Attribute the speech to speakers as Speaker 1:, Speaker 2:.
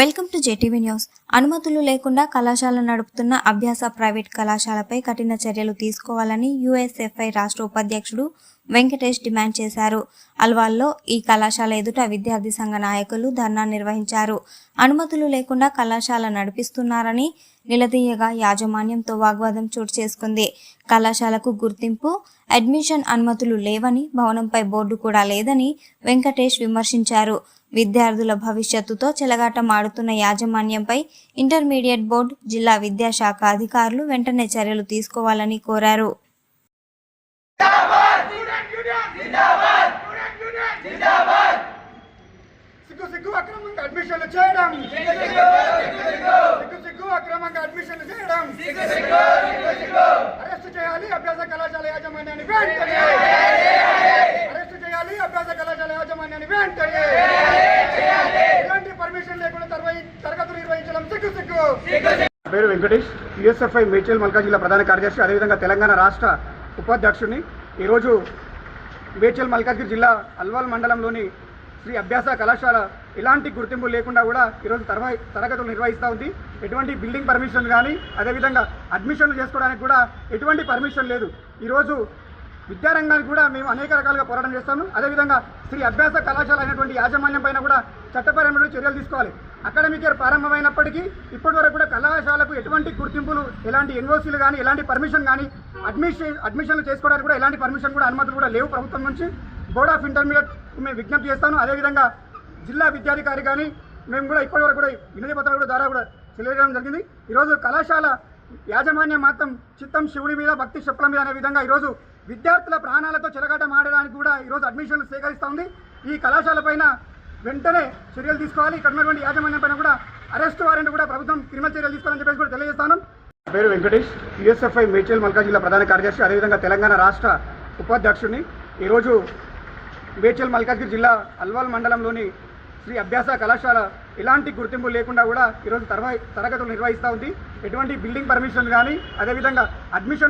Speaker 1: Welcome to JTV news. అనుమతులు లేకుండా కళాశాల నడుపుతున్న అభ్యాస ప్రైవేట్ కళాశాలపై కఠిన చర్యలు తీసుకోవాలని యుఎస్ఎఫ్ఐ రాష్ట్ర ఉపాధ్యక్షుడు వెంకటేష్ డిమాండ్ చేశారు. అల్వాల్లో ఈ కళాశాల ఎదుట విద్యార్థి సంఘ నాయకులు ధర్నా నిర్వహించారు. అనుమతులు లేకుండా కళాశాల నడిపిస్తున్నారని నిలదీయగా యాజమాన్యంతో వాగ్వాదం చోటు చేసుకుంది. కళాశాలకు గుర్తింపు అడ్మిషన్ అనుమతులు లేవని భవనంపై బోర్డు కూడా లేదని వెంకటేష్ విమర్శించారు. విద్యార్థుల భవిష్యత్తుతో చెలగాటం ఆడుతున్న యాజమాన్యంపై ఇంటర్మీడియట్ బోర్డు జిల్లా విద్యాశాఖ అధికారులు వెంటనే చర్యలు తీసుకోవాలని కోరారు
Speaker 2: సిగ్గు సిగ్గు అక్రమంగా అడ్మిషన్లు చేయడం. సిగ్గు సిగ్గు అక్రమంగా అడ్మిషన్లు చేయడం. అరెస్ట్ చేయాలి అభ్యాస కళాశాల యాజమాన్యాన్ని వెంటనే. అరెస్ట్ చేయాలి అభ్యాస కళాశాల యాజమాన్యాన్ని వెంటనే. ఎలాంటి పర్మిషన్ లేకుండా తరగతులు నిర్వహించడం సిగ్గు సిగ్గు. పేరు వెంకటేష్. యుఎస్ఎఫ్ఐ మేడ్చల్ మల్కా జిల్లా ప్రధాన కార్యదర్శి అదేవిధంగా తెలంగాణ రాష్ట్ర ఉపాధ్యక్షుడిని ఈరోజు మేడ్చల్ మల్కాజ్గిరి జిల్లా అల్వాల్ మండలంలోని శ్రీ అభ్యాస కళాశాల ఎలాంటి గుర్తింపు లేకుండా కూడా ఈరోజు తర్వా తరగతులు నిర్వహిస్తూ ఉంది. ఎటువంటి బిల్డింగ్ పర్మిషన్ కానీ అదేవిధంగా అడ్మిషన్లు చేసుకోవడానికి కూడా ఎటువంటి పర్మిషన్ లేదు. ఈరోజు విద్యారంగానికి కూడా మేము అనేక రకాలుగా పోరాటం చేస్తాము. అదేవిధంగా శ్రీ అభ్యాస కళాశాల అయినటువంటి యాజమాన్యం పైన కూడా చట్టపరమైన చర్యలు తీసుకోవాలి. అకాడమిక్ ఇయర్ ప్రారంభమైనప్పటికీ ఇప్పటి వరకు కూడా కళాశాలకు ఎటువంటి గుర్తింపులు ఎలాంటి ఎన్ఓసీలు కానీ ఎలాంటి పర్మిషన్ కానీ అడ్మిషన్ అడ్మిషన్లు చేసుకోవడానికి కూడా ఎలాంటి పర్మిషన్ కూడా అనుమతులు కూడా లేవు ప్రభుత్వం నుంచి. బోర్డ్ ఆఫ్ ఇంటర్మీడియట్ మేము విజ్ఞప్తి చేస్తాను. అదేవిధంగా జిల్లా విద్యాధికారి కానీ మేము కూడా ఇప్పటి వరకు కూడా వినతి పత్రాల కూడా ద్వారా కూడా తెలియజేయడం జరిగింది. ఈరోజు కళాశాల యాజమాన్యం మాత్రం చిత్తం శివుడి మీద భక్తి చెప్పుల మీద అనే విధంగా ఈరోజు విద్యార్థుల ప్రాణాలతో చెలగాటం ఆడడానికి కూడా ఈరోజు అడ్మిషన్లు సేకరిస్తూ ఉంది. ఈ కళాశాల పైన వెంటనే చర్యలు తీసుకోవాలి. ఇక్కడ ఉన్నటువంటి యాజమాన్యం పైన కూడా అరెస్ట్ వారెంట్ కూడా ప్రభుత్వం క్రిమినల్ చర్యలు తీసుకోవాలని చెప్పేసి కూడా తెలియజేస్తాను. పేరు వెంకటేష్. యుఎస్ఎఫ్ఐ మేడ్చల్ మల్కా జిల్లా ప్రధాన కార్యదర్శి అదేవిధంగా తెలంగాణ రాష్ట్ర ఉపాధ్యక్షుడిని. ఈరోజు మేడ్చల్ మల్కాజ్గిరి జిల్లా అల్వాల్ మండలంలోని శ్రీ అభ్యాస కళాశాల ఎలాంటి గుర్తింపు లేకుండా కూడా ఈరోజు తరవ తరగతులు నిర్వహిస్తూ ఉంది. ఎటువంటి బిల్డింగ్ పర్మిషన్ కానీ అదేవిధంగా అడ్మిషన్